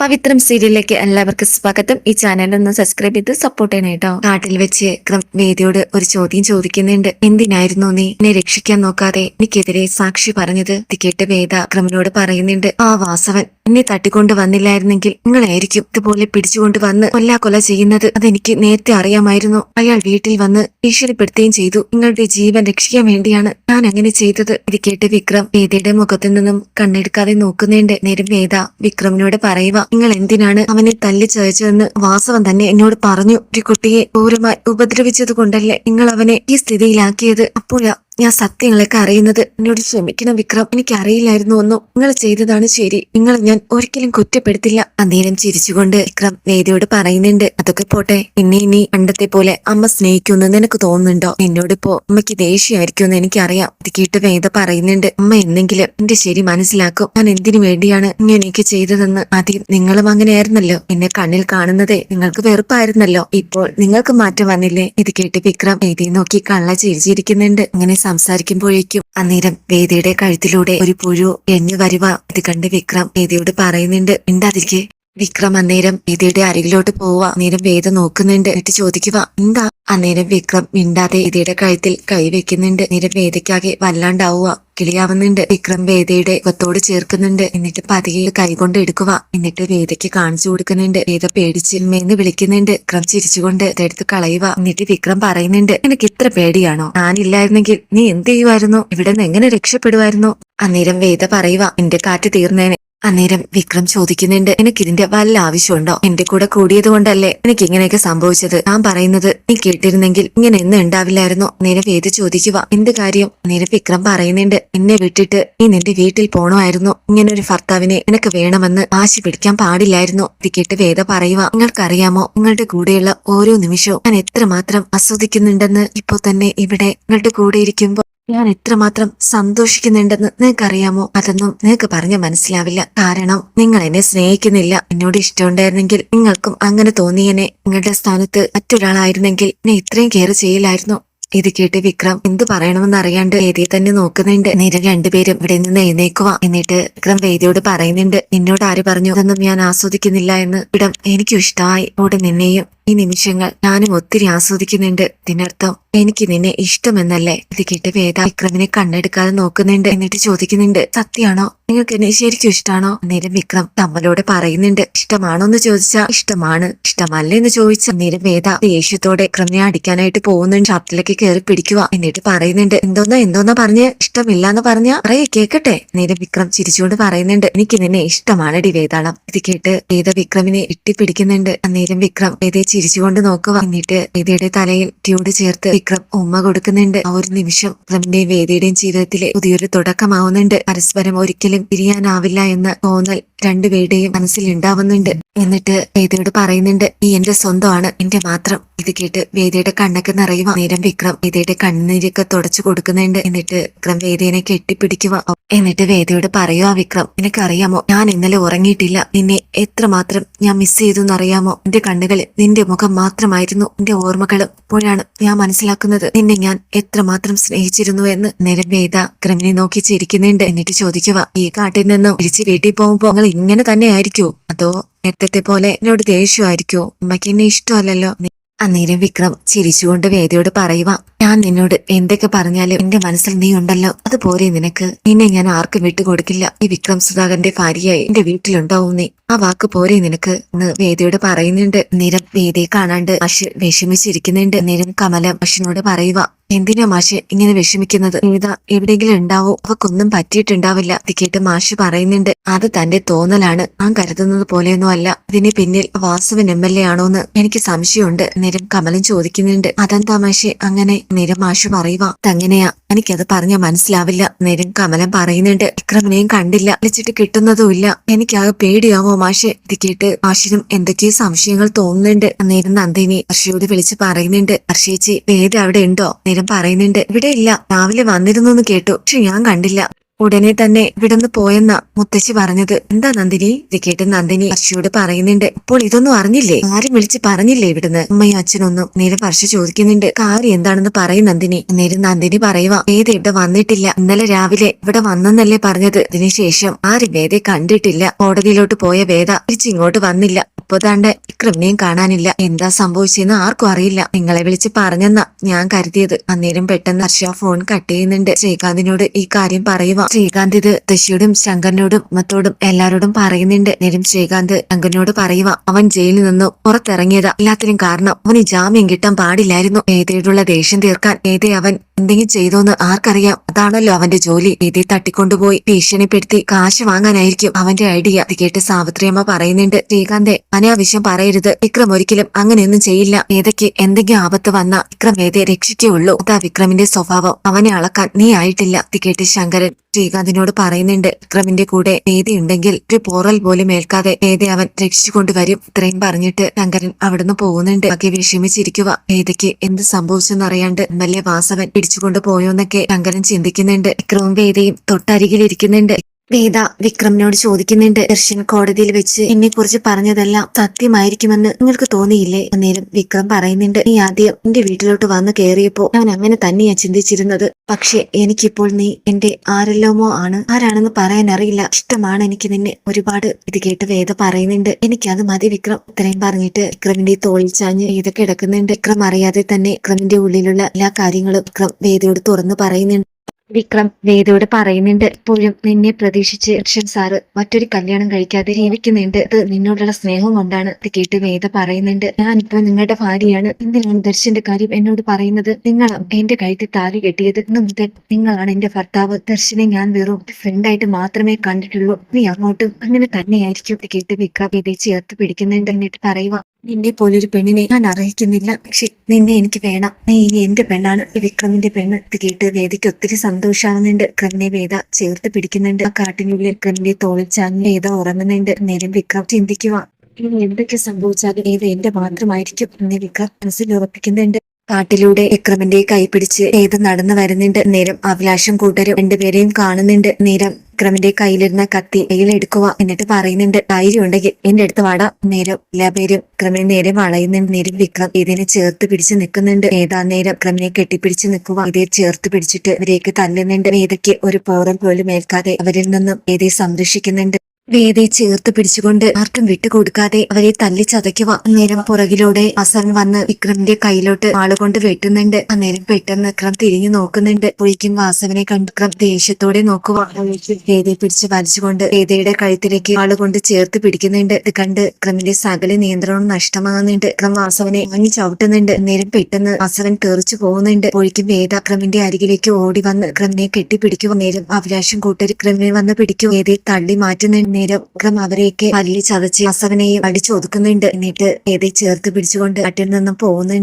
പവിത്രം സീരിയലിലേക്ക് എല്ലാവർക്കും സ്വാഗതം. ഈ ചാനൽ ഒന്ന് സബ്സ്ക്രൈബ് ചെയ്ത് സപ്പോർട്ട് ചെയ്യണം കേട്ടോ കാട്ടിൽ വെച്ച് വേദിയോട് ഒരു ചോദ്യം ചോദിക്കുന്നുണ്ട്. എന്തിനായിരുന്നു നീ എന്നെ രക്ഷിക്കാൻ നോക്കാതെ എനിക്കെതിരെ സാക്ഷി പറഞ്ഞത്? ഇത് വേദ ക്രമിനോട് പറയുന്നുണ്ട്. ആ വാസവൻ എന്നെ തട്ടിക്കൊണ്ട് വന്നില്ലായിരുന്നെങ്കിൽ നിങ്ങളായിരിക്കും ഇതുപോലെ പിടിച്ചുകൊണ്ട് വന്ന് കൊല്ലാ കൊല ചെയ്യുന്നത്. അതെനിക്ക് നേരത്തെ അറിയാമായിരുന്നു. അയാൾ വീട്ടിൽ വന്ന് ഭീഷണിപ്പെടുത്തുകയും ചെയ്തു. നിങ്ങളുടെ ജീവൻ രക്ഷിക്കാൻ വേണ്ടിയാണ് ഞാൻ അങ്ങനെ ചെയ്തത്. ഇത് കേട്ട് വിക്രം വേദയുടെ മുഖത്തു നിന്നും കണ്ണെടുക്കാതെ നോക്കുന്നുണ്ട്. നേരം വേദ വിക്രമിനോട് പറയുക നിങ്ങൾ എന്തിനാണ് അവനെ തല്ലി ചതച്ചതെന്ന് വാസവൻ തന്നെ എന്നോട് പറഞ്ഞു. ഒരു കുട്ടിയെ ക്രൂരമായി ഉപദ്രവിച്ചത് കൊണ്ടല്ലേ നിങ്ങൾ അവനെ ഈ സ്ഥിതിയിലാക്കിയത്? അപ്പോഴാ ഞാൻ സത്യങ്ങളൊക്കെ അറിയുന്നത് എന്നോട് ക്ഷമിക്കണം വിക്രം. എനിക്ക് അറിയില്ലായിരുന്നു ഒന്നും. നിങ്ങൾ ചെയ്തതാണ് ശരി. നിങ്ങൾ ഞാൻ ഒരിക്കലും കുറ്റപ്പെടുത്തില്ല. അന്നേരം ചിരിച്ചുകൊണ്ട് വിക്രം വേദിയോട് പറയുന്നുണ്ട്. അതൊക്കെ പോട്ടെ. എന്നെ ഇനി പണ്ടത്തെ പോലെ അമ്മ സ്നേഹിക്കുന്നു നിനക്ക് തോന്നുന്നുണ്ടോ? എന്നോടിപ്പോ അമ്മയ്ക്ക് ദേഷ്യമായിരിക്കുമെന്ന് എനിക്കറിയാം. അത് കേട്ട് വേദ പറയുന്നുണ്ട്. അമ്മ എന്നെങ്കിലും എന്റെ ശരി മനസ്സിലാക്കും. ഞാൻ എന്തിനു വേണ്ടിയാണ് ഇങ്ങനെയൊക്കെ ചെയ്തതെന്ന്? ആദ്യം നിങ്ങളും അങ്ങനെയായിരുന്നല്ലോ. എന്നെ കണ്ണിൽ കാണുന്നതേ നിങ്ങൾക്ക് വെറുപ്പായിരുന്നല്ലോ. ഇപ്പോൾ നിങ്ങൾക്ക് മാറ്റം വന്നില്ലേ? ഇത് കേട്ട് വിക്രം വേദിയെ നോക്കി കള്ള ചിരിച്ചിരിക്കുന്നുണ്ട്. അങ്ങനെ സംസാരിക്കുമ്പോഴേക്കും അന്നേരം വേദിയുടെ കഴുത്തിലൂടെ ഒരു പുഴു എഞ്ഞു വരുവ. ഇത് കണ്ട് വിക്രം വേദിയോട് പറയുന്നുണ്ട് മിണ്ടാതിരിക്കെ. വിക്രം അന്നേരം വേദിയുടെ അരികിലോട്ട് പോവുക അന്നേരം വേദ നോക്കുന്നുണ്ട്. എന്നിട്ട് ചോദിക്കുക എന്താ? അന്നേരം വിക്രം മിണ്ടാതെ വേദിയുടെ കഴുത്തിൽ കൈവെക്കുന്നുണ്ട്. അന്നേരം വേദിക്കാകെ വല്ലാണ്ടാവുക കിളിയാവുന്നുണ്ട്. വിക്രം വേദയുടെ മുഖത്തോട് ചേർക്കുന്നുണ്ട്. എന്നിട്ട് പതിയെ കൈകൊണ്ട് എടുക്കുക എന്നിട്ട് വേദയ്ക്ക് കാണിച്ചു കൊടുക്കുന്നുണ്ട്. വേദ പേടിച്ചിന്മേന്ന് വിളിക്കുന്നുണ്ട്. വിക്രം ചിരിച്ചുകൊണ്ട് ഇതെടുത്ത് കളയുക എന്നിട്ട് വിക്രം പറയുന്നുണ്ട് നിനക്ക് ഇത്ര പേടിയാണോ? ഞാനില്ലായിരുന്നെങ്കിൽ നീ എന്ത് ചെയ്യുമായിരുന്നു? ഇവിടെ നിന്ന് എങ്ങനെ രക്ഷപ്പെടുമായിരുന്നു? അന്നേരം വേദ പറയുക എന്റെ കാറ്റ് തീർന്നേനെ. അന്നേരം വിക്രം ചോദിക്കുന്നുണ്ട് എനിക്ക് ഇതിന്റെ വല്ല ആവശ്യമുണ്ടോ? എന്റെ കൂടെ കൂടിയത് കൊണ്ടല്ലേ എനിക്ക് ഇങ്ങനെയൊക്കെ സംഭവിച്ചത്? ഞാൻ പറയുന്നത് നീ കേട്ടിരുന്നെങ്കിൽ ഇങ്ങനെ എന്ന് ഉണ്ടാവില്ലായിരുന്നു. നേരെ വേദ ചോദിക്കുക എന്ത് കാര്യം? നേരെ വിക്രം പറയുന്നുണ്ട് എന്നെ വിട്ടിട്ട് നീ നിന്റെ വീട്ടിൽ പോണമായിരുന്നു. ഇങ്ങനെ ഒരു ഭർത്താവിനെ എനിക്ക് വേണമെന്ന് ആശി പിടിക്കാൻ പാടില്ലായിരുന്നു. ഇത് കേട്ട് വേദ പറയുക നിങ്ങൾക്കറിയാമോ നിങ്ങളുടെ കൂടെയുള്ള ഓരോ നിമിഷവും ഞാൻ എത്രമാത്രം ആസ്വദിക്കുന്നുണ്ടെന്ന് ഇപ്പോ തന്നെ ഇവിടെ നിങ്ങളുടെ കൂടെ ഇരിക്കുമ്പോൾ ഞാൻ എത്രമാത്രം സന്തോഷിക്കുന്നുണ്ടെന്ന് നിനക്കറിയാമോ? അതൊന്നും നിനക്ക് പറഞ്ഞ് മനസ്സിലാവില്ല. കാരണം നിങ്ങൾ എന്നെ സ്നേഹിക്കുന്നില്ല. എന്നോട് ഇഷ്ടമുണ്ടായിരുന്നെങ്കിൽ നിങ്ങൾക്കും അങ്ങനെ തോന്നിയനെ. നിങ്ങളുടെ സ്ഥാനത്ത് മറ്റൊരാളായിരുന്നെങ്കിൽ എന്നെ ഇത്രയും കെയർ ചെയ്യില്ലായിരുന്നു ഇത് കേട്ട് വിക്രം എന്ത് പറയണമെന്ന് അറിയാണ്ട് വേദിയെ തന്നെ നോക്കുന്നുണ്ട്. നേരം രണ്ടുപേരും ഇവിടെ നിന്ന് എഴുന്നേക്കുക എന്നിട്ട് വിക്രം വേദിയോട് പറയുന്നുണ്ട് നിന്നോട് ആര് പറഞ്ഞു? ഇതൊന്നും ഞാൻ ആസ്വദിക്കുന്നില്ല എന്ന്. ഇടം എനിക്കും ഇഷ്ടമായി. ഇവിടെ നിന്നെയും ഈ നിമിഷങ്ങൾ ഞാനും ഒത്തിരി ആസ്വദിക്കുന്നുണ്ട്. ഇതിനർത്ഥം എനിക്ക് നിന്നെ ഇഷ്ടമെന്നല്ലേ? ഇത് കേട്ട് വേദ വിക്രമിനെ കണ്ണെടുക്കാതെ നോക്കുന്നുണ്ട്. എന്നിട്ട് ചോദിക്കുന്നുണ്ട് സത്യാണോ നിങ്ങൾക്ക് എന്നെ ശരിക്കും ഇഷ്ടമാണോ അന്നേരം വിക്രം തമ്മലോട് പറയുന്നുണ്ട്. ഇഷ്ടമാണോ എന്ന് ചോദിച്ചാൽ ഇഷ്ടമാണ്. ഇഷ്ടമല്ല എന്ന് ചോദിച്ച അന്നേരം വേദ ദേഷ്യത്തോടെ വിക്രമിനെ അടിക്കാനായിട്ട് പോകുന്നുണ്ട്. ഷർട്ടിലേക്ക് കയറി പിടിക്കുക. എന്നിട്ട് പറയുന്നുണ്ട് എന്തോന്നാ എന്തോന്നാ പറഞ്ഞ്? ഇഷ്ടമില്ല എന്ന് പറഞ്ഞ? പറയേ കേക്കട്ടെ. നേരം വിക്രം ചിരിച്ചുകൊണ്ട് പറയുന്നുണ്ട് എനിക്ക് നിന്നെ ഇഷ്ടമാണടി വേതാളം ഇത് കേട്ട് വേദ വിക്രമിനെ ഇട്ടിപ്പിടിക്കുന്നുണ്ട്. അന്നേരം വിക്രം വേദയെ ചിരിച്ചുകൊണ്ട് നോക്കുക. എന്നിട്ട് വേദയുടെ തലയിൽ ട്യൂഡ് ചേർത്ത് വിക്രം ഉമ്മ കൊടുക്കുന്നുണ്ട്. ആ ഒരു നിമിഷം വിക്രമിന്റെയും വേദയുടെയും ജീവിതത്തിലെ പുതിയൊരു തുടക്കമാവുന്നുണ്ട്. പരസ്പരം ഒരിക്കലും പിരിയാനാവില്ല എന്ന തോന്നൽ രണ്ടുപേരുടെയും മനസ്സിൽ ഉണ്ടാവുന്നുണ്ട് എന്നിട്ട് വേദയോട് പറയുന്നുണ്ട് നീ എന്റെ സ്വന്തമാണ്. എന്റെ മാത്രം. ഇത് കേട്ട് വേദയുടെ കണ്ണൊക്കെ നിറയുക നേരം വിക്രം വേദയുടെ കണ്ണീരൊക്കെ തുടച്ചു കൊടുക്കുന്നുണ്ട്. എന്നിട്ട് വിക്രം വേദേനെ കെട്ടിപ്പിടിക്കുക എന്നിട്ട് വേദയോട് പറയുക വിക്രം നിനക്കറിയാമോ? ഞാൻ ഇന്നലെ ഉറങ്ങിയിട്ടില്ല. നിന്നെ എത്രമാത്രം ഞാൻ മിസ് ചെയ്തു എന്നറിയാമോ എന്റെ കണ്ണുകളിൽ നിന്റെ മുഖം മാത്രമായിരുന്നു. എന്റെ ഓർമ്മകളും ഇപ്പോഴാണ് ഞാൻ മനസ്സിലാക്കുന്നത്. നിന്നെ ഞാൻ എത്രമാത്രം സ്നേഹിച്ചിരുന്നു എന്ന്. നേരം വേദ വിക്രമിനെ നോക്കി ചിരിക്കുന്നുണ്ട്. എന്നിട്ട് ചോദിക്കുക ഈ കാട്ടിൽ നിന്നും തിരിച്ച് വീട്ടിൽ പോകുമ്പോ നിങ്ങൾ ഇങ്ങനെ തന്നെ ആയിരിക്കോ? അതോ നേരത്തെ പോലെ എന്നോട് ദേഷ്യമായിരിക്കോ അമ്മയ്ക്ക് എന്നെ ഇഷ്ടമല്ലല്ലോ. അന്നേരം വിക്രം ചിരിച്ചുകൊണ്ട് വേദിയോട് പറയുക ഞാൻ നിന്നോട് എന്തൊക്കെ പറഞ്ഞാലും എന്റെ മനസ്സിൽ നീ ഉണ്ടല്ലോ. അതുപോലെ നിനക്ക് നിന്നെ ഞാൻ ആർക്കും വിട്ടുകൊടുക്കില്ല. ഈ വിക്രം സുധാകരന്റെ ഭാര്യയായി എന്റെ വീട്ടിലുണ്ടാവും നീ. ആ വാക്ക് പോരെ നിനക്ക് എന്ന് വേദിയോട് പറയുന്നുണ്ട്. നിരം വേദിയെ കാണാണ്ട് അശ് വിഷമിച്ചിരിക്കുന്നുണ്ട്. നിരം കമലം മാഷിനോട് പറയുക എന്തിനാ മാഷ് ഇങ്ങനെ വിഷമിക്കുന്നത്? നീത എവിടെയെങ്കിലും ഉണ്ടാവോ? അവക്കൊന്നും പറ്റിയിട്ടുണ്ടാവില്ല. ഇത് കേട്ട് മാഷ് പറയുന്നുണ്ട് അത് തന്റെ തോന്നലാണ്. ഞാൻ കരുതുന്നത് പോലെയൊന്നും അല്ല. ഇതിന് പിന്നിൽ വാസുവൻ എം എൽ എ ആണോന്ന് എനിക്ക് സംശയമുണ്ട്. നിരം കമലും ചോദിക്കുന്നുണ്ട് അതെന്താ മാഷെ? അങ്ങനെ നേരം മാഷ് പറയുക തങ്ങനെയാ എനിക്കത് പറഞ്ഞ മനസ്സിലാവില്ല. നേരം കമലം പറയുന്നുണ്ട്. വിക്രമിനെയും കണ്ടില്ല. വിളിച്ചിട്ട് കിട്ടുന്നതുമില്ല എനിക്കാകെ പേടിയാവോ മാഷെ? ഇത് കേട്ട് മാഷിനും എന്തൊക്കെയോ സംശയങ്ങൾ തോന്നുന്നുണ്ട്. നേരം നന്ദിനി ഹർഷയോട് വിളിച്ച് പറയുന്നുണ്ട് ഹർഷേച്ചി വേദ അവിടെ ഉണ്ടോ? നേരം പറയുന്നുണ്ട് ഇവിടെ ഇല്ല. രാവിലെ വന്നിരുന്നു കേട്ടു പക്ഷെ ഞാൻ കണ്ടില്ല. ഉടനെ തന്നെ ഇവിടുന്ന് പോയെന്ന മുത്തശ്ശി പറഞ്ഞത്. എന്താ നന്ദിനി? ഇത് കേട്ട് നന്ദിനി വർഷയോട് പറയുന്നുണ്ട്. ഇപ്പോൾ ഇതൊന്നും അറിഞ്ഞില്ലേ? ആരും വിളിച്ച് പറഞ്ഞില്ലേ ഇവിടുന്ന്? അമ്മയും അച്ഛനൊന്നും നേരെ വർഷ ചോദിക്കുന്നുണ്ട്. കാര്യം എന്താണെന്ന് പറയും നന്ദിനി. നേരം നന്ദിനി പറയുക വേദ ഇവിടെ വന്നിട്ടില്ല. ഇന്നലെ രാവിലെ ഇവിടെ വന്നെന്നല്ലേ പറഞ്ഞത്. ഇതിനുശേഷം ആരും വേദയെ കണ്ടിട്ടില്ല. കോടതിയിലോട്ട് പോയ വേദ തിരിച്ചിങ്ങോട്ട് വന്നില്ല. ഇപ്പൊ താണ്ട് വിക്രമിനെയും കാണാനില്ല. എന്താ സംഭവിച്ചെന്ന് ആർക്കും അറിയില്ല. നിങ്ങളെ വിളിച്ച് പറഞ്ഞെന്നാ ഞാൻ കരുതിയത്. അന്നേരം പെട്ടെന്ന് ഹർഷ ഫോൺ കട്ട് ചെയ്യുന്നുണ്ട്. ശ്രീകാന്തിനോട് ഈ കാര്യം പറയുക ശ്രീകാന്ത് ഇത് ദശിയോടും ശങ്കറിനോടും മത്തോടും എല്ലാരോടും പറയുന്നുണ്ട്. നേരം ശ്രീകാന്ത് ശങ്കറിനോട് പറയുക അവൻ ജയിലിൽ നിന്നും പുറത്തിറങ്ങിയതാ. എല്ലാത്തിനും കാരണം അവന് ജാമ്യം കിട്ടാൻ പാടില്ലായിരുന്നു. ഏതയോടുള്ള ദേഷ്യം തീർക്കാൻ ഏതേ അവൻ എന്തെങ്കിലും ചെയ്തോന്ന് ആർക്കറിയാം. അതാണല്ലോ അവന്റെ ജോലി. ഏതേ തട്ടിക്കൊണ്ടുപോയി. ഭീഷണിപ്പെടുത്തി കാശ് വാങ്ങാനായിരിക്കും അവന്റെ ഐഡിയ. ഇത് കേട്ട് സാവിത്രിയമ്മ പറയുന്നുണ്ട്. ശ്രീകാന്തെ അനാവശ്യം പറയരുത്. വിക്രം ഒരിക്കലും അങ്ങനെയൊന്നും ചെയ്യില്ല. വേദയ്ക്ക് എന്തെങ്കിലും ആപത്ത് വന്ന വിക്രം വേദയെ രക്ഷിക്കുകയുള്ളൂ. അതാ വിക്രമിന്റെ സ്വഭാവം. അവനെ അളക്കാൻ നീ ആയിട്ടില്ല. ഇത് കേട്ട് ശങ്കരൻ ശ്രീകാന്തിനോട് പറയുന്നുണ്ട്. വിക്രമിന്റെ കൂടെ വേദി ഉണ്ടെങ്കിൽ ഒരു പോറൽ പോലും ഏൽക്കാതെ വേദ അവൻ രക്ഷിച്ചു രക്ഷിച്ചുകൊണ്ടുവരും ഇത്രയും പറഞ്ഞിട്ട് ശങ്കരൻ അവിടുന്ന് പോകുന്നുണ്ട്. ആകെ വിഷമിച്ചിരിക്കുക. വേദയ്ക്ക് എന്ത് സംഭവിച്ചെന്നറിയാണ്ട് എം എൽ എ വാസവൻ പിടിച്ചുകൊണ്ട് പോയോന്നൊക്കെ ശങ്കരൻ ചിന്തിക്കുന്നുണ്ട്. വിക്രവും വേദയും തൊട്ടരികിലിരിക്കുന്നുണ്ട് വേദ വിക്രമിനോട് ചോദിക്കുന്നുണ്ട്. ദർശൻ കോടതിയിൽ വെച്ച് എന്നെ കുറിച്ച് പറഞ്ഞതെല്ലാം സത്യമായിരിക്കുമെന്ന് നിങ്ങൾക്ക് തോന്നിയില്ലേ? അന്നേരം വിക്രം പറയുന്നുണ്ട് നീ ആദ്യം എന്റെ വീട്ടിലോട്ട് വന്ന് കയറിയപ്പോ ഞാൻ അങ്ങനെ തന്നെയാ ചിന്തിച്ചിരുന്നത്. പക്ഷെ എനിക്കിപ്പോൾ നീ എന്റെ ആരെല്ലാമോ ആണ്. ആരാണെന്ന് പറയാൻ അറിയില്ല. ഇഷ്ടമാണ് എനിക്ക് നിന്നെ. ഒരുപാട് ഇത് കേട്ട് വേദ പറയുന്നുണ്ട്. എനിക്കത് മതി വിക്രം ഇത്രയും പറഞ്ഞിട്ട് വിക്രമിന്റെ തോളിൽ ചാഞ്ഞ് ഇതൊക്കെ കിടക്കുന്നുണ്ട്. വിക്രം അറിയാതെ തന്നെ വിക്രമിന്റെ ഉള്ളിലുള്ള എല്ലാ കാര്യങ്ങളും വിക്രം വേദയോട് തുറന്നു പറയുന്നുണ്ട്. വിക്രം വേദയോട് പറയുന്നുണ്ട് ഇപ്പോഴും നിന്നെ പ്രതീക്ഷിച്ച് ദർശൻ സാറ് മറ്റൊരു കല്യാണം കഴിക്കാതെ ജീവിക്കുന്നുണ്ട്. അത് നിന്നോടുള്ള സ്നേഹം കൊണ്ടാണ് ഇത് കേട്ട് വേദ പറയുന്നുണ്ട്. ഞാനിപ്പോ നിങ്ങളുടെ ഭാര്യയാണ്. എന്തിനാണ് ദർശന്റെ കാര്യം എന്നോട് പറയുന്നത് നിങ്ങൾ എന്റെ കഴുത്തിൽ താലി കെട്ടിയത് ഇന്ന് മുതൽ നിങ്ങളാണ് എന്റെ ഭർത്താവ്. ദർശനെ ഞാൻ വെറും ഫ്രണ്ടായിട്ട് മാത്രമേ കണ്ടിട്ടുള്ളൂ. നീ അങ്ങോട്ടും അങ്ങനെ തന്നെയായിരിക്കും കേട്ട് വിക്രം വേദയെ ചേർത്ത് പിടിക്കുന്നുണ്ട്. എന്നിട്ട് പറയുക നിന്നെ പോലൊരു പെണ്ണിനെ ഞാൻ അറിയിക്കുന്നില്ല. പക്ഷെ നിന്നെ എനിക്ക് വേണം. നീ ഇനി എന്റെ പെണ്ണാണ്. വിക്രമിന്റെ പെണ്ണ്. കേട്ട് വേദിക്ക് ഒത്തിരി സന്തോഷാവുന്നുണ്ട്. വിക്രമിനെ വേദ ചേർത്ത് പിടിക്കുന്നുണ്ട്. ആ കാട്ടിനുള്ളിൽ വിക്രമിന്റെ തോളിൽ ചാഞ്ഞ് വേദ ഉറങ്ങുന്നുണ്ട്. നേരം വിക്രം ചിന്തിക്കുക ഇനി എന്തൊക്കെ സംഭവിച്ചാലും വേദ എന്റെ മാത്രമായിരിക്കും. എന്ന് വിക്രം മനസ്സിൽ ഉറപ്പിക്കുന്നുണ്ട്. കാട്ടിലൂടെ വിക്രമന്റെ കൈപിടിച്ച് ഏത് നടന്നു വരുന്നുണ്ട്? നേരം അഭിലാഷം കൂട്ടരും രണ്ടുപേരെയും കാണുന്നുണ്ട്. നേരം വിക്രമിന്റെ കയ്യിലിരുന്ന കത്തി കയ്യിലെടുക്കുക എന്നിട്ട് പറയുന്നുണ്ട്. ധൈര്യം ഉണ്ടെങ്കിൽ എന്റെ അടുത്ത് വാടാ. നേരം എല്ലാ പേരും വിക്രമിനെ നേരെ വളയുന്നുണ്ട്. നേരം വിക്രം ഇതിനെ ചേർത്ത് പിടിച്ച് നിൽക്കുന്നുണ്ട്. ഏതാ നേരം വിക്രമിനെ കെട്ടിപ്പിടിച്ച് നിൽക്കുക? ഇതേ ചേർത്ത് പിടിച്ചിട്ട് ഇവരേക്ക് തല്ലുന്നുണ്ട്. വേദയ്ക്ക് ഒരു പോറൽ പോലും ഏൽക്കാതെ അവരിൽ നിന്നും ഏതേ സംരക്ഷിക്കുന്നുണ്ട്? വേദയെ ചേർത്ത് പിടിച്ചുകൊണ്ട് ആർക്കും വിട്ടുകൊടുക്കാതെ അവരെ തല്ലി ചതയ്ക്കുക. അന്നേരം പുറകിലൂടെ അസൻ വന്ന് വിക്രമിന്റെ കയ്യിലോട്ട് ആളുകൊണ്ട് വെട്ടുന്നുണ്ട്. അന്നേരം പെട്ടെന്ന് വിക്രം തിരിഞ്ഞു നോക്കുന്നുണ്ട്. പുഴിക്കും വാസവനെ കണ്ട് വിക്രം ദേഷ്യത്തോടെ നോക്കുക. വേദയെ പിടിച്ച് വലിച്ചുകൊണ്ട് വേദയുടെ കഴുത്തിലേക്ക് ആളുകൊണ്ട് ചേർത്ത് പിടിക്കുന്നുണ്ട്. ഇത് കണ്ട് വിക്രമിന്റെ സകല നിയന്ത്രണം നഷ്ടമാകുന്നുണ്ട്. വിക്രം വാസവനെ വാങ്ങി ചവിട്ടുന്നുണ്ട്. അന്നേരം പെട്ടെന്ന് വാസവൻ തെറിച്ചു പോകുന്നുണ്ട്. പുഴിക്കും വേദ വിക്രമിന്റെ അരികിലേക്ക് ഓടി വന്ന് വിക്രമിനെ കെട്ടിപ്പിടിക്കുക നേരം അഭിലാഷം കൂട്ടർ വിക്രമിനെ വന്ന് പിടിക്കും. വേദയെ തള്ളി മാറ്റുന്നുണ്ട്. നേരം വിക്രം അവരെയൊക്കെ പല്ലി ചതച്ച് അസവനെയും അടിച്ചൊതുക്കുന്നുണ്ട്. എന്നിട്ട് ഏതെ ചേർത്ത് പിടിച്ചുകൊണ്ട് കാട്ടിൽ നിന്നും പോകുന്നുണ്ട്.